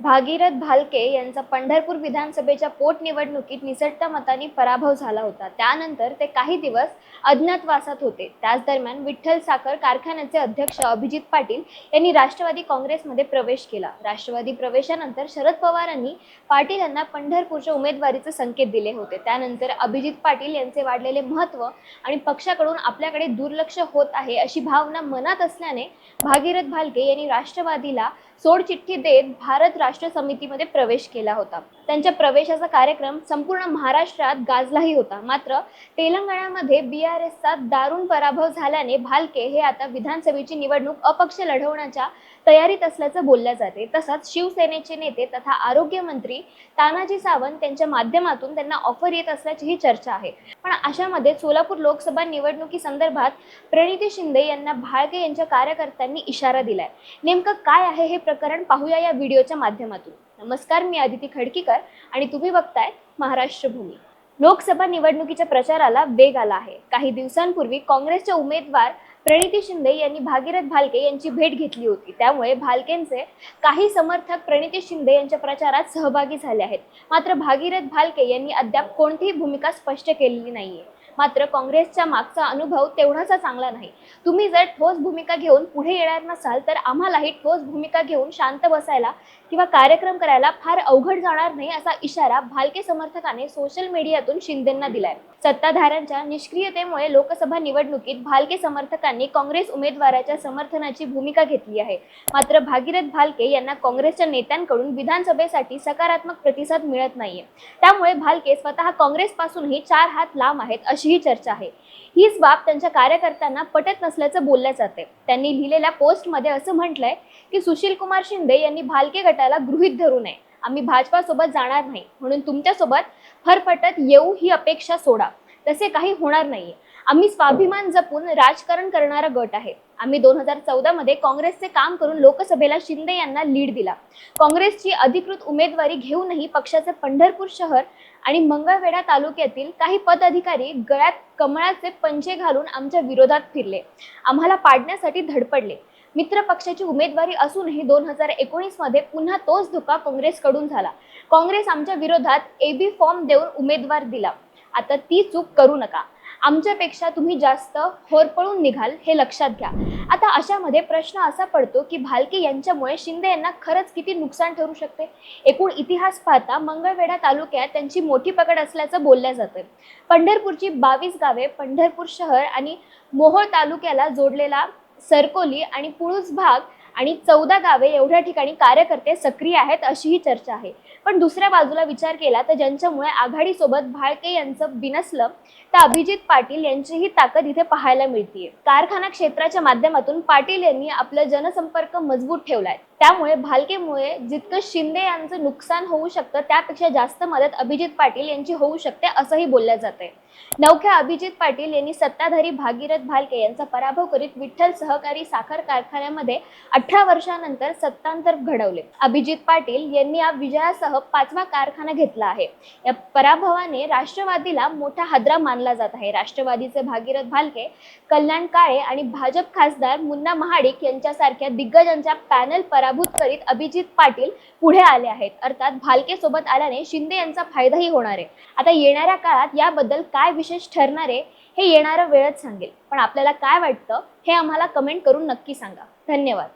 भागीरथ भालके यांचा पंढरपूर विधानसभेच्या पोटनिवडणुकीत निसटत्या मतांनी पराभव झाला होता. त्यानंतर ते काही दिवस अज्ञातवासात होते. त्याच दरम्यान विठ्ठल साखर कारखान्याचे अध्यक्ष अभिजित पाटील यांनी राष्ट्रवादी काँग्रेसमध्ये प्रवेश केला. राष्ट्रवादी प्रवेशानंतर शरद पवारांनी पाटील यांना पंढरपूरच्या उमेदवारीचे संकेत दिले होते. त्यानंतर अभिजित पाटील यांचे वाढलेले महत्त्व आणि पक्षाकडून आपल्याकडे दुर्लक्ष होत आहे अशी भावना मनात असल्याने भागीरथ भालके यांनी राष्ट्रवादीला सोडचिठ्ठी देत भारत राष्ट्र समितीमध्ये प्रवेश केला होता. त्यांच्या प्रवेशाचा कार्यक्रम संपूर्ण महाराष्ट्रात गाजलाही होता. मात्र तेलंगणामध्ये बी आर एसचा दारुण पराभव झाल्याने भालके हे आता विधानसभेची निवडणूक अपक्ष लढवण्याच्या तयारीत असल्याचं बोलल्या जाते. तसंच शिवसेनेचे नेते तथा आरोग्यमंत्री तानाजी सावंत त्यांच्या माध्यमातून त्यांना ऑफर येत असल्याचीही चर्चा आहे. पण अशामध्ये सोलापूर लोकसभा निवडणुकी संदर्भात प्रणिती शिंदे यांना भाळके यांच्या कार्यकर्त्यांनी इशारा दिलाय. नेमकं काय आहे हे प्रकरण पाहूया या व्हिडिओच्या माध्यमातून. नमस्कार मी आदिती खडकीकर आणि तुम्ही बघताय महाराष्ट्र भूमी. लोकसभा निवडणुकीच्या प्रचाराला वेग आला आहे. काही दिवसांपूर्वी काँग्रेसच्या उमेदवार प्रणिती शिंदे यांनी भागीरथ भालके यांची भेट घेतली होती. त्यामुळे भालकेंचे काही समर्थक प्रणिती शिंदे यांच्या प्रचारात सहभागी झाले आहेत. मात्र भागीरथ भालके यांनी अद्याप कोणतीही भूमिका स्पष्ट केलेली नाहीये. मात्र काँग्रेसच्या मागचा अनुभव तेवढासा चांगला नाही. तुम्ही जर ठोस भूमिका घेऊन पुढे येणार नसाल तर आम्हालाही ठोस भूमिका घेऊन शांत बसायला किंवा कार्यक्रम करायला फार अवघड जाणार नाही असा इशारा भालके समर्थकाने सोशल मीडियातून शिंदेंना दिलाय. सत्ताधाऱ्यांच्या निष्क्रियतेमुळे लोकसभा निवडणुकीत भालके समर्थकांनी काँग्रेस उमेदवाराच्या समर्थनाची भूमिका घेतली आहे. मात्र भागीरथ भालके यांना काँग्रेसच्या नेत्यांकडून विधानसभेसाठी सकारात्मक प्रतिसाद मिळत नाहीये. त्यामुळे भालके स्वतः काँग्रेसपासूनही चार हात लांब आहेत अशी अशीही चर्चा आहे. हीच बाब त्यांच्या कार्यकर्त्यांना पटत नसल्याचं बोलल्या जाते. त्यांनी लिहिलेल्या पोस्टमध्ये असं म्हटलंय की सुशील कुमार शिंदे यांनी भालके गटाला गृहीत धरू नये. आम्ही भाजपासोबत जाणार नाही. म्हणून तुमच्यासोबत फरफटत येऊ ही अपेक्षा सोडा. तसे काही होणार नाहीये. आम्ही स्वाभिमान जपून राजकारण करणारा गट आहे. आम्ही दोन हजार चौदामध्ये काँग्रेसचे काम करून लोकसभेला शिंदे यांना लीड दिला. काँग्रेसची अधिकृत उमेदवारी घेऊनही पक्षाचे पंढरपूर शहर आणि मंगळवेढा तालुक्यातील काही पदाधिकारी गळ्यात कमळाचे पंजे घालून आमच्या विरोधात फिरले. आम्हाला पाडण्यासाठी धडपडले. मित्र पक्षाची उमेदवारी असूनही दोन हजार एकोणीसमध्ये पुन्हा तोच धोका काँग्रेसकडून झाला. काँग्रेस आमच्या विरोधात एबी फॉर्म देऊन उमेदवार दिला. आता ती चूक करू नका. आमच्यापेक्षा तुम्ही जास्त होरपळून निघाल हे लक्षात घ्या. आता अशामध्ये प्रश्न असा पडतो की भालके यांच्यामुळे शिंदे यांना खरंच किती नुकसान ठरू शकते? एकूण इतिहास पाहता मंगळवेढा तालुक्यात त्यांची मोठी पकड असल्याचं बोललं जातं पंढरपूरची बावीस गावे पंढरपूर शहर आणि मोहोळ तालुक्याला जोडलेला सरकोली आणि पुळूस भाग आणि चौदा गावे एवढ्या ठिकाणी कार्यकर्ते सक्रिय आहेत अशीही चर्चा आहे. पण दुसऱ्या बाजूला विचार केला तर ज्यांच्यामुळे आघाडीसोबत भाळके यांचं बिनसलं तर अभिजित पाटील यांचीही ताकद इथे पाहायला मिळतीये. कारखाना क्षेत्राच्या माध्यमातून पाटील यांनी आपला जनसंपर्क मजबूत ठेवलाय. त्यामुळे भालकेमुळे जितकं शिंदे यांचं नुकसान होऊ शकतं त्यापेक्षा जास्त मदत अभिजित पाटील यांची होऊ शकते असंही बोललं जाते नवख्या अभिजित पाटील यांनी सत्ताधारी भागीरथ भालके यांचा पराभव करीत विठ्ठल सहकारी साखर कारखान्यामध्ये अठरा वर्षानंतर सत्तांतर घडवले. अभिजित पाटील यांनी या विजयासह पाचवा कारखाना घेतला आहे. या पराभवाने राष्ट्रवादीला मोठा हादरा मानला जात आहे. राष्ट्रवादीचे भागीरथ भालके कल्याण काळे आणि भाजप खासदार मुन्ना महाडिक यांच्यासारख्या दिग्गजांच्या पॅनल पराभूत करीत अभिजित पाटील पुढे आले आहेत. अर्थात भालके सोबत आल्याने शिंदे यांचा फायदाही होणार आहे. आता येणाऱ्या काळात याबद्दल काय विशेष ठरणार आहे हे येणारा वेळच सांगेल. पण आपल्याला काय वाटतं हे आम्हाला कमेंट करून नक्की सांगा. धन्यवाद.